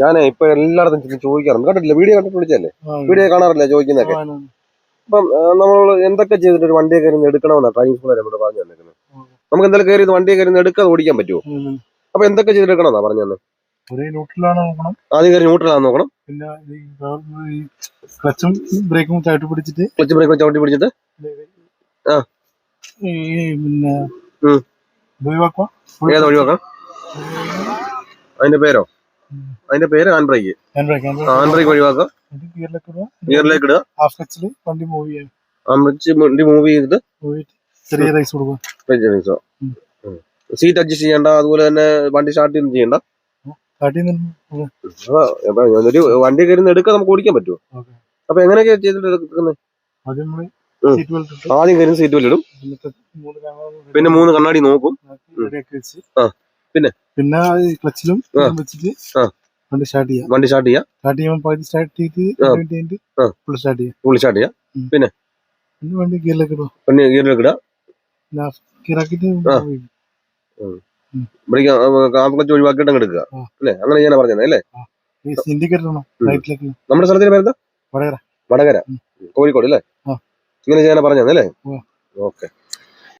ഞാൻ ഇപ്പൊ എല്ലായിടത്തും ചെന്ന് ചോദിക്കാറുണ്ട്. കണ്ടിട്ടില്ല? വീഡിയോ കണ്ടിട്ട് വിളിച്ചല്ലേ വീഡിയോ കാണാറില്ല ചോദിക്കുന്നൊക്കെ അപ്പം നമ്മൾ എന്തൊക്കെ ചെയ്തിട്ട് ഒരു വണ്ടിയെ കയറി എടുക്കണമെന്നാണ് ഡ്രൈവിംഗ് സ്കൂളിൽ നമ്മൾ പറഞ്ഞു തന്നിരിക്കുന്നത് നമുക്ക് എന്തായാലും കയറി വണ്ടിയെ കയറി എടുക്കാതെ ഓടിക്കാൻ പറ്റുമോ? അപ്പൊ എന്തൊക്കെ ചെയ്തിട്ട് എടുക്കണമെന്നാ പറഞ്ഞു തന്നെ ഒരേ ന്യൂട്രലാണ് നോക്കണം. ആദ്യം കയറി ന്യൂട്രലാന്ന് നോക്കണം. പിന്നെ ക്ലച്ചും ബ്രേക്കും ചവിട്ടി പിടിച്ചിട്ട് ക്ലച്ച് ബ്രേക്ക് ചവിട്ടി പിടിച്ചിട്ട്? ആ. പിന്നെ ഏതാ ഒഴിവാക്കാം അതിന്റെ പേരോ? അതിന്റെ പേര് hand brake hand brake hand hand brake ഒഴിവാക്കുക ഗിയറിലേക്ക് ഇടുക ഗിയറിലേക്ക് ഇടുക. ഹാഫ് ക്ലച്ചിൽ വണ്ടി മൂവ് ചെയ്യാൻ. അമ്മച്ച് വണ്ടി മൂവ് ചെയ്തിട്ട് ചെറിയ റൈസ് കൊടുക്കുക. സീറ്റ് അഡ്ജസ്റ്റ് ചെയ്യണ്ട. അതുപോലെ തന്നെ വണ്ടി സ്റ്റാർട്ട് ചെയ്യണ്ട. ഒരു വണ്ടി കയറി എടുക്കാൻ നമുക്ക് ഓടിക്കാൻ പറ്റുമോ അപ്പൊ എങ്ങനെയൊക്കെ ചെയ്തിട്ട് എടുക്കുന്നത് ആദ്യം സീറ്റ് ബെൽറ്റ് കയറി സീറ്റ് വെല്ലിടും പിന്നെ മൂന്ന് കണ്ണാടി നോക്കും. ആ. പിന്നെ? പിന്നെ ക്ലച്ചിലും വെച്ചിട്ട്. വണ്ടി സ്റ്റാർട്ട് ചെയ്യാം. വണ്ടി സ്റ്റാർട്ട് ചെയ്യാം. സ്റ്റാർട്ട് ചെയ്യുമ്പോൾ പകുതി സ്റ്റാർട്ട് ചെയ്ത് ഫുൾ സ്റ്റാർട്ട് ചെയ്യാം. ഫുൾ സ്റ്റാർട്ട് ചെയ്യാം. പിന്നെ? വണ്ടി ഗിയറിലേക്ക് ഇടുക. വണ്ടി ഗിയറിലേക്ക് ഇടുക. പിന്നെ ക്ലച്ച് ഒഴിവാക്കിയിട്ട് അങ്ങ് എടുക്കുക. അല്ലേ? അങ്ങനെ ഞാൻ പറഞ്ഞത് അല്ലേ? നമ്മുടെ സ്ഥലത്തിന് പേരെന്താ? വടകര. വടകര. കോഴിക്കോട് അല്ലേ. ഇങ്ങനെ ചെയ്യാനാ പറഞ്ഞത് അല്ലേ. ഓക്കെ.